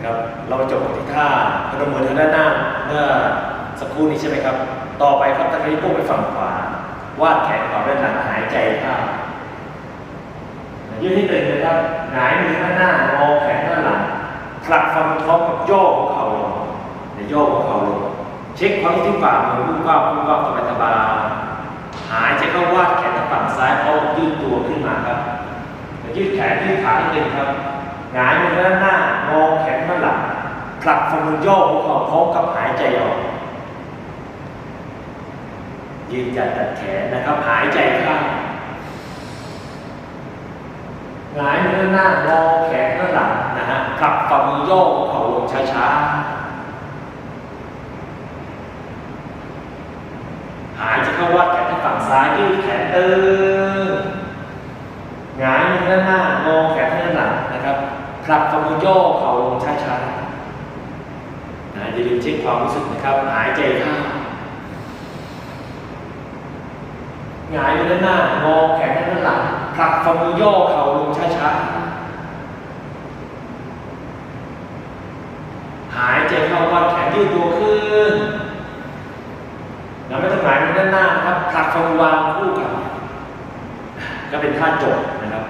นะครับ เราจบที่ท่าพนมมือทางด้านหน้าเมื่อสักครู่นี้ใช่ไหมครับ ต่อไปครับตะกี้พุ่งไปฝั่งขวา วาดแขนขวาด้านหลังหายใจเข้ายืดที่ตึงเลยครับ หงายมือด้านหน้างอแขนด้านหลังผลักฟันท้องกับโยกหัวเข่าลงเดี๋ยโยกหัวเข่าลง เช็คความที่ฝ่ามือพุ่งก้าวพุ่งก้าวสบายสบายหายใจเข้าวาดแขนทางฝั่งซ้ายเอายืดตัวขึ้นมาครับยืดแขนยืดขานิดนึงครับหงายมือด้านหน้างอแขนด้านหลัง ผลักฝ่ามือโยกหัวเข่าพร้อมกับหายใจออกยืนหยัดตัดแขนนะครับ หายใจเข้าหงายมือด้านหน้างอแขนด้านหลังนะฮะผลักฝ่ามือโยกหัวเข่าลงช้าๆ หายใจเข้าวัดแขนทางฝั่งซ้ายยืดแขนตึงหงายมือด้านหน้างอแขนด้านหลังนะครับผลักฝ่ามือโยกเข่าลงช้าๆ นะอย่าลืมเช็คความรู้สึกนะครับ หายใจเข้าหงายมือด้านหน้างอแขนด้านหลังผลักฝ่ามือโยกเข่าลงช้าๆ หายใจเข้าวัดแขนยืดตัวขึ้น แล้วไม่ต้องหงายมือด้านหน้านะครับผลักฝ่ามือวางคู่กัน ก็เป็นท่าจบนะครับ